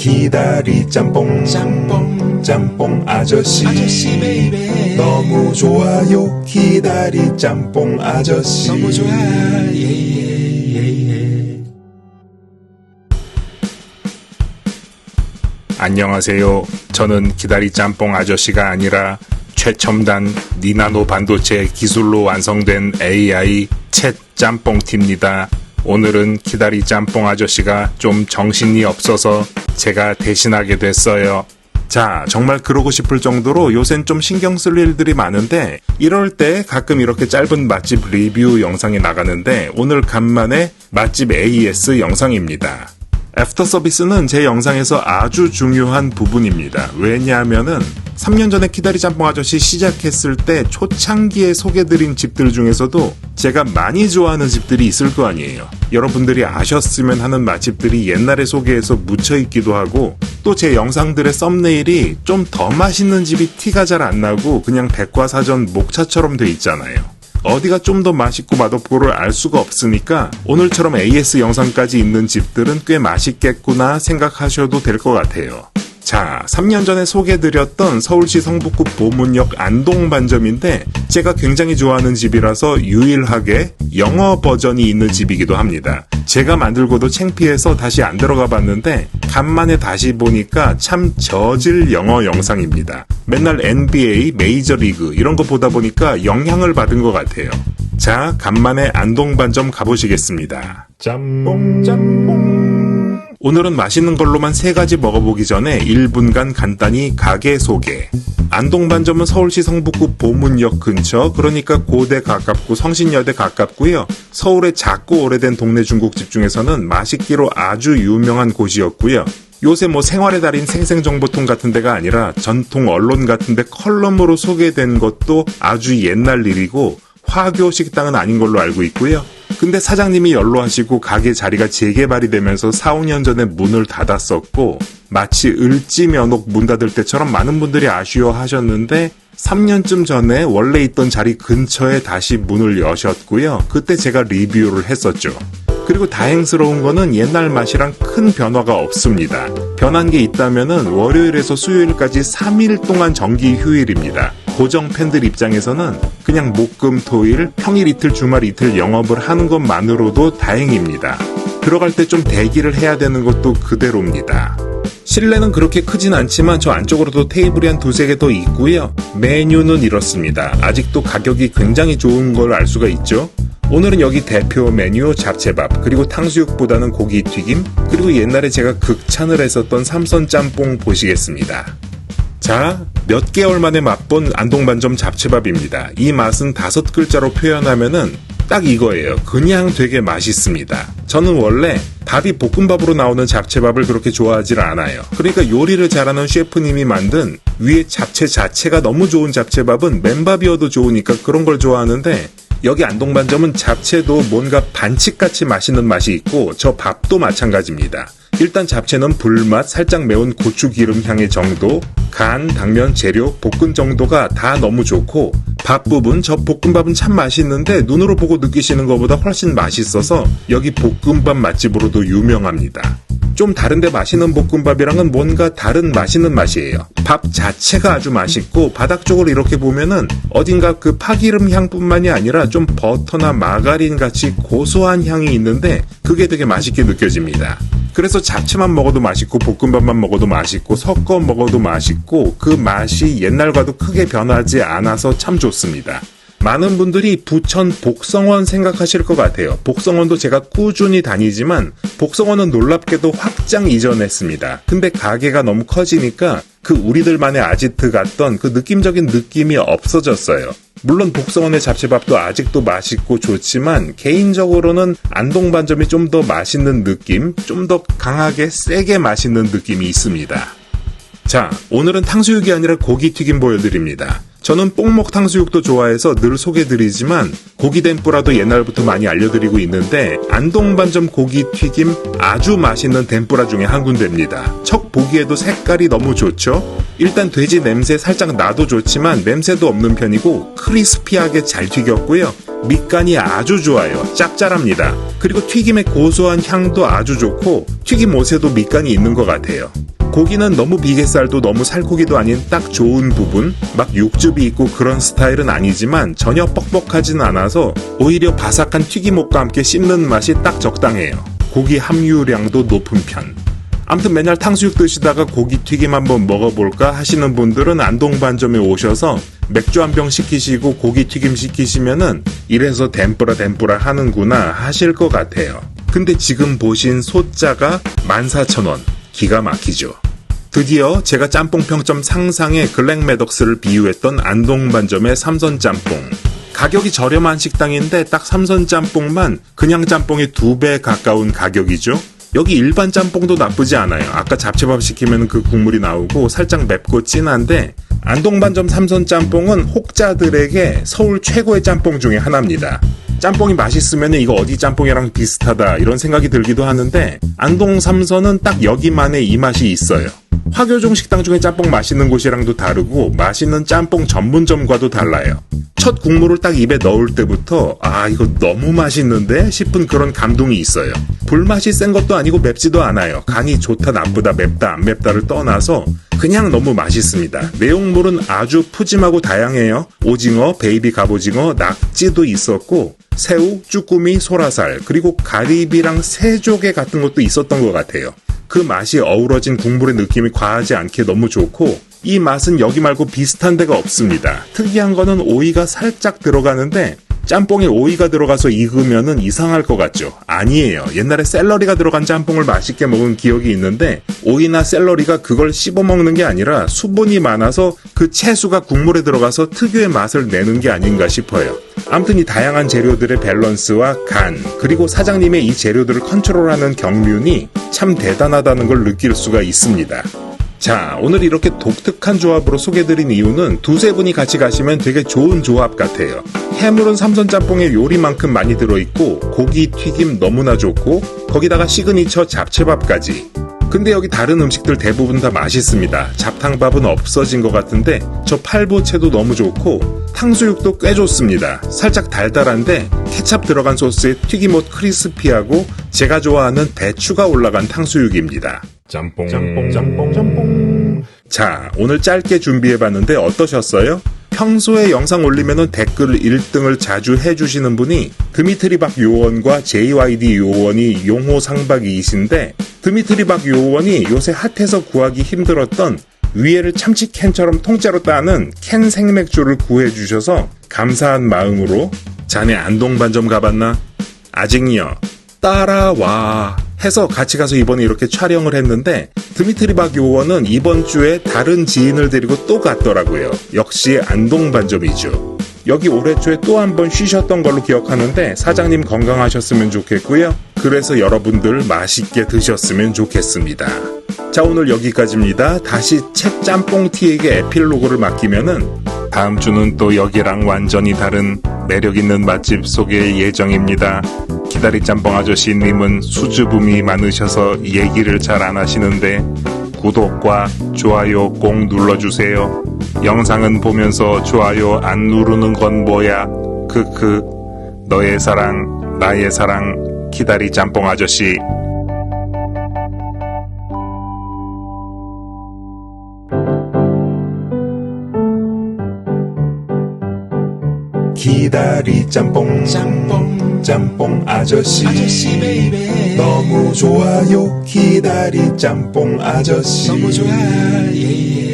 기다리 짬뽕. 짬뽕. 짬뽕 아저씨. 아저씨 베이베. 너무 좋아요. 기다리 짬뽕 아저씨. 너무 좋아. 예예 예 예. 안녕하세요. 저는 기다리 짬뽕 아저씨가 아니라 최첨단 니나노 반도체 기술로 완성된 AI 챗 짬뽕티입니다. 오늘은 기다리 짬뽕 아저씨가 좀 정신이 없어서 제가 대신하게 됐어요. 자, 정말 그러고 싶을 정도로 요샌 좀 신경 쓸 일들이 많은데 이럴 때 가끔 이렇게 짧은 맛집 리뷰 영상이 나가는데 오늘 간만에 맛집 AS 영상입니다. 애프터 서비스는 제 영상에서 아주 중요한 부분입니다. 왜냐하면은 3년 전에 키다리 짬뽕 아저씨 시작했을 때 초창기에 소개드린 집들 중에서도 제가 많이 좋아하는 집들이 있을 거 아니에요. 여러분들이 아셨으면 하는 맛집들이 옛날에 소개해서 묻혀 있기도 하고 또 제 영상들의 썸네일이 좀 더 맛있는 집이 티가 잘 안 나고 그냥 백과사전 목차처럼 돼 있잖아요. 어디가 좀 더 맛있고 맛없고를 알 수가 없으니까 오늘처럼 AS 영상까지 있는 집들은 꽤 맛있겠구나 생각하셔도 될 것 같아요. 자, 3년 전에 소개드렸던 서울시 성북구 보문역 안동반점인데 제가 굉장히 좋아하는 집이라서 유일하게 영어 버전이 있는 집이기도 합니다. 제가 만들고도 창피해서 다시 안 들어가 봤는데 간만에 다시 보니까 참 저질 영어 영상입니다. 맨날 NBA, 메이저리그 이런 거 보다 보니까 영향을 받은 것 같아요. 자, 간만에 안동반점 가보시겠습니다. 짬뽕 짬뽕 오늘은 맛있는 걸로만 세 가지 먹어보기 전에 1분간 간단히 가게 소개. 안동반점은 서울시 성북구 보문역 근처, 그러니까 고대 가깝고 성신여대 가깝고요. 서울의 작고 오래된 동네 중국집 중에서는 맛있기로 아주 유명한 곳이었고요. 요새 뭐 생활의 달인 생생정보통 같은 데가 아니라 전통 언론 같은 데 컬럼으로 소개된 것도 아주 옛날 일이고 화교 식당은 아닌 걸로 알고 있고요. 근데 사장님이 연로하시고 가게 자리가 재개발이 되면서 4, 5년 전에 문을 닫았었고 마치 을지면옥 문 닫을 때처럼 많은 분들이 아쉬워하셨는데 3년쯤 전에 원래 있던 자리 근처에 다시 문을 여셨고요. 그때 제가 리뷰를 했었죠. 그리고 다행스러운 거는 옛날 맛이랑 큰 변화가 없습니다. 변한 게 있다면은 월요일에서 수요일까지 3일 동안 정기 휴일입니다. 고정 팬들 입장에서는 그냥 목금 토일 평일 이틀 주말 이틀 영업을 하는 것만으로도 다행입니다. 들어갈 때 좀 대기를 해야 되는 것도 그대로입니다. 실내는 그렇게 크진 않지만 저 안쪽으로도 테이블이 한 두세 개 더 있고요. 메뉴는 이렇습니다. 아직도 가격이 굉장히 좋은 걸 알 수가 있죠. 오늘은 여기 대표 메뉴 잡채밥 그리고 탕수육보다는 고기 튀김 그리고 옛날에 제가 극찬을 했었던 삼선 짬뽕 보시겠습니다. 자, 몇 개월 만에 맛본 안동반점 잡채밥입니다. 이 맛은 다섯 글자로 표현하면은 딱 이거예요. 그냥 되게 맛있습니다. 저는 원래 밥이 볶음밥으로 나오는 잡채밥을 그렇게 좋아하질 않아요. 그러니까 요리를 잘하는 셰프님이 만든 위에 잡채 자체가 너무 좋은 잡채밥은 맨밥이어도 좋으니까 그런 걸 좋아하는데 여기 안동반점은 잡채도 뭔가 반칙같이 맛있는 맛이 있고 저 밥도 마찬가지입니다. 일단 잡채는 불맛, 살짝 매운 고추 기름 향의 정도, 간, 당면, 재료, 볶은 정도가 다 너무 좋고 밥 부분 저 볶음밥은 참 맛있는데 눈으로 보고 느끼시는 것보다 훨씬 맛있어서 여기 볶음밥 맛집으로도 유명합니다. 좀 다른데 맛있는 볶음밥이랑은 뭔가 다른 맛있는 맛이에요. 밥 자체가 아주 맛있고 바닥 쪽으로 이렇게 보면은 어딘가 그 파기름 향뿐만이 아니라 좀 버터나 마가린 같이 고소한 향이 있는데 그게 되게 맛있게 느껴집니다. 그래서 잡채만 먹어도 맛있고 볶음밥만 먹어도 맛있고 섞어 먹어도 맛있고 그 맛이 옛날과도 크게 변하지 않아서 참 좋습니다. 많은 분들이 부천 복성원 생각하실 것 같아요. 복성원도 제가 꾸준히 다니지만 복성원은 놀랍게도 확장 이전했습니다. 근데 가게가 너무 커지니까 그 우리들만의 아지트 같던 그 느낌적인 느낌이 없어졌어요. 물론 복성원의 잡채밥도 아직도 맛있고 좋지만 개인적으로는 안동반점이 좀 더 맛있는 느낌, 좀 더 강하게 세게 맛있는 느낌이 있습니다. 자, 오늘은 탕수육이 아니라 고기 튀김 보여드립니다. 저는 뽕목 탕수육도 좋아해서 늘 소개드리지만 고기 덴뿌라도 옛날부터 많이 알려드리고 있는데 안동반점 고기 튀김 아주 맛있는 덴뿌라 중에 한 군데입니다. 척 보기에도 색깔이 너무 좋죠? 일단 돼지 냄새 살짝 나도 좋지만 냄새도 없는 편이고 크리스피하게 잘 튀겼고요. 밑간이 아주 좋아요. 짭짤합니다. 그리고 튀김의 고소한 향도 아주 좋고 튀김 옷에도 밑간이 있는 것 같아요. 고기는 너무 비계살도 너무 살코기도 아닌 딱 좋은 부분, 막 육즙이 있고 그런 스타일은 아니지만 전혀 뻑뻑하진 않아서 오히려 바삭한 튀김옷과 함께 씹는 맛이 딱 적당해요. 고기 함유량도 높은 편. 아무튼 맨날 탕수육 드시다가 고기 튀김 한번 먹어볼까 하시는 분들은 안동반점에 오셔서 맥주 한 병 시키시고 고기 튀김 시키시면은 이래서 덴뿌라 덴뿌라 하는구나 하실 것 같아요. 근데 지금 보신 소자가 14,000원. 기가 막히죠. 드디어 제가 짬뽕 평점 상상의 글랭 메덕스를 비유했던 안동반점의 삼선 짬뽕. 가격이 저렴한 식당인데 딱 삼선 짬뽕만 그냥 짬뽕의 두 배 가까운 가격이죠. 여기 일반 짬뽕도 나쁘지 않아요. 아까 잡채밥 시키면 그 국물이 나오고 살짝 맵고 진한데 안동반점 삼선 짬뽕은 혹자들에게 서울 최고의 짬뽕 중에 하나입니다. 짬뽕이 맛있으면 이거 어디 짬뽕이랑 비슷하다 이런 생각이 들기도 하는데 안동 삼선은 딱 여기만의 이 맛이 있어요. 화교종 식당 중에 짬뽕 맛있는 곳이랑도 다르고 맛있는 짬뽕 전문점과도 달라요. 첫 국물을 딱 입에 넣을 때부터 아 이거 너무 맛있는데 싶은 그런 감동이 있어요. 불맛이 센 것도 아니고 맵지도 않아요. 간이 좋다 나쁘다 맵다 안 맵다를 떠나서 그냥 너무 맛있습니다. 내용물은 아주 푸짐하고 다양해요. 오징어, 베이비 갑오징어, 낙지도 있었고 새우, 쭈꾸미, 소라살 그리고 가리비랑 새조개 같은 것도 있었던 것 같아요. 그 맛이 어우러진 국물의 느낌이 과하지 않게 너무 좋고 이 맛은 여기 말고 비슷한 데가 없습니다. 특이한 거는 오이가 살짝 들어가는데 짬뽕에 오이가 들어가서 익으면은 이상할 것 같죠? 아니에요. 옛날에 샐러리가 들어간 짬뽕을 맛있게 먹은 기억이 있는데 오이나 샐러리가 그걸 씹어 먹는 게 아니라 수분이 많아서 그 채수가 국물에 들어가서 특유의 맛을 내는 게 아닌가 싶어요. 아무튼 이 다양한 재료들의 밸런스와 간, 그리고 사장님의 이 재료들을 컨트롤하는 경륜이 참 대단하다는 걸 느낄 수가 있습니다. 자, 오늘 이렇게 독특한 조합으로 소개드린 이유는 두세 분이 같이 가시면 되게 좋은 조합 같아요. 해물은 삼선 짬뽕에 요리만큼 많이 들어있고 고기 튀김 너무나 좋고 거기다가 시그니처 잡채밥까지. 근데 여기 다른 음식들 대부분 다 맛있습니다. 잡탕밥은 없어진 것 같은데 저 팔보채도 너무 좋고 탕수육도 꽤 좋습니다. 살짝 달달한데 케찹 들어간 소스에 튀김옷 크리스피하고 제가 좋아하는 배추가 올라간 탕수육입니다. 짬뽕 짬뽕 짬뽕 짬뽕 자, 오늘 짧게 준비해봤는데 어떠셨어요? 평소에 영상 올리면은 댓글 1등을 자주 해주시는 분이 드미트리박 요원과 JYD 요원이 용호 상박이이신데 드미트리박 요원이 요새 핫해서 구하기 힘들었던 위에를 참치 캔처럼 통째로 따는 캔 생맥주를 구해주셔서 감사한 마음으로 자네 안동반점 가봤나? 아직요. 따라와 해서 같이 가서 이번에 이렇게 촬영을 했는데 드미트리 박 요원은 이번 주에 다른 지인을 데리고 또 갔더라고요. 역시 안동 반점이죠. 여기 올해 초에 또 한 번 쉬셨던 걸로 기억하는데 사장님 건강하셨으면 좋겠고요. 그래서 여러분들 맛있게 드셨으면 좋겠습니다. 자 오늘 여기까지입니다. 다시 책 짬뽕티에게 에필로그를 맡기면은 다음 주는 또 여기랑 완전히 다른 매력 있는 맛집 소개 예정입니다. 기다리 짬뽕 아저씨님은 수줍음이 많으셔서 얘기를 잘 안 하시는데 구독과 좋아요 꼭 눌러주세요. 영상은 보면서 좋아요 안 누르는 건 뭐야? 크크. 너의 사랑, 나의 사랑, 기다리 짬뽕 아저씨. 기다리 짬뽕 짬뽕 짬뽕 아저씨. 아저씨 너무 좋아요. 기다리 짬뽕 아저씨. 너무 좋아. 예 예